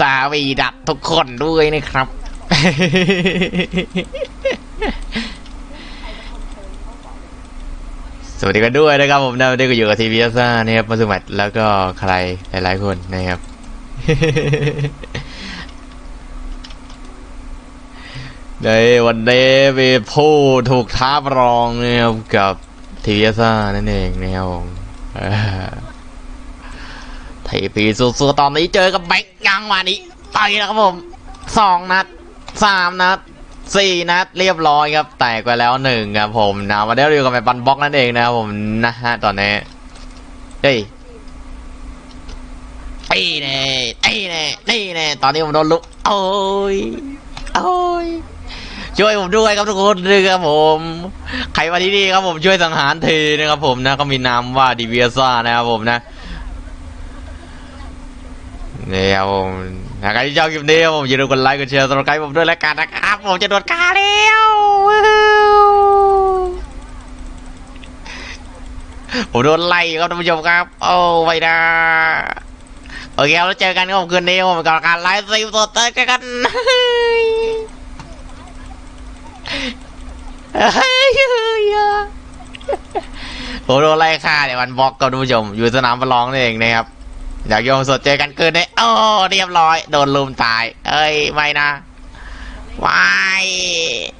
สาวีดัดทุกคนด้วยนะครับ สวัสดีกันด้วยนะครับผมนะวันนี้ก็อยู่กับทีวีซ่านะครับมาสมัครแล้วก็ใครหลายๆคนนะครับ ในวันนี้มีผู้ถูกท้าประลองนะครับกับทีวีซ่านั่นเองนะครับผม ทยปีสู้ๆตอนนี้เจอกับแบงค์ยังวันนี้ต่อยนะครับผมสองนัดสามนัดสี่นัดเรียบร้อยครับ แตกไปแล้วหนึ่งครับผมนะวันนี้เราอยู่กับแมปบันบล็อกนั่นเองนะครับผมนะฮะตอนนี้เฮ้ยไอ้เน่ไอ้เน่นี่เน่ตอนนี้ผมโดนลุกโอ้ยโอ้ยช่วยผมด้วยครับทุกคนด้วยครับผมใครมาที่นี่ครับผมช่วยสังหารทีนะครับผมนะก็มีนามว่าดิเวียซ่านะครับผมนะ นี่ครับผมถ้าใครที่ชอบคลิปนี้ผมอย่าลืมกดไลค์กดแชร์สำหรับใครผมด้วยแล้วกันนะครับ ผมจะโดนกาแล้วผมโดนไล่ครับท่านผู้ชมครับ โอ้ไม่นะโอเคครับแล้วเจอกันครับผมคืนนี้ผมกับการไลฟ์สตรีมสดเจอกันเฮ้ยผมโดนไล่ฆ่าเดี๋ยววันบล็อกกับท่านผู้ชม อยู่สนามประลองนี่เองนะครับ อยากโยมสดเจอกันคืนนี้โอ้เรียบร้อย โดนลุมตาย เอ้ย ไม่นะวายวายโอ้